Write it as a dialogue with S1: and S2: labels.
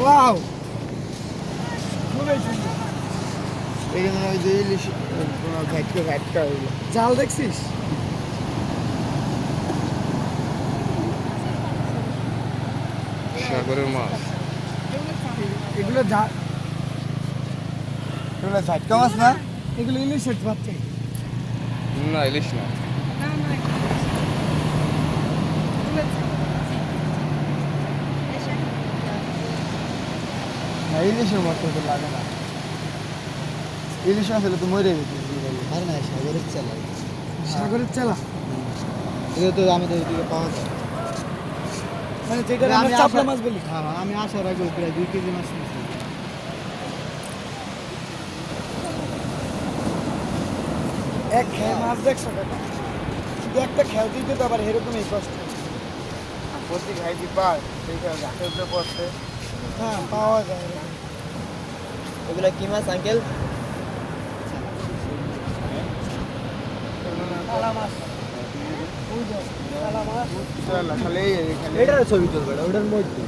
S1: Wow খুবই সুন্দর
S2: এই জন্য ওই যে ইলিশ কোনো ঘাটকা ঘাটকা হইল
S1: জাল দেখছিস
S3: সাগরের মাছ
S1: এগুলো জাল
S2: এগুলো ঝাটকা মাছ না
S1: এগুলো ইলিশের বাচ্চা
S3: না ইলিশ না
S2: ইলিশের মতো তো লাগে না। ইলিশ হলে তো মরে যেত। আর না সাগরের চালা।
S1: সাগরের চালা?
S2: এটা তো আমাদের এদিকে পাওয়া যায়।
S1: মানে যেটা
S2: আমি
S1: আমরা চাপলা
S2: আসার-
S1: মাছ বলি।
S2: হ্যাঁ হ্যাঁ, আমি আসার আগে প্রায় দুই কেজি মাছ নিয়েছি।
S1: এক খেয়ে মাছ দেখছ শুধু একটা খেয়াল দিতে তো আবার এরকমই কষ্ট।
S2: প্রতি উপরে পড়ছে।
S1: হ্যাঁ পাওয়া যায়।
S2: এগুলো কি মাছ আঙ্কেল? এটার ছবি তুলবে ওটার মধ্যে।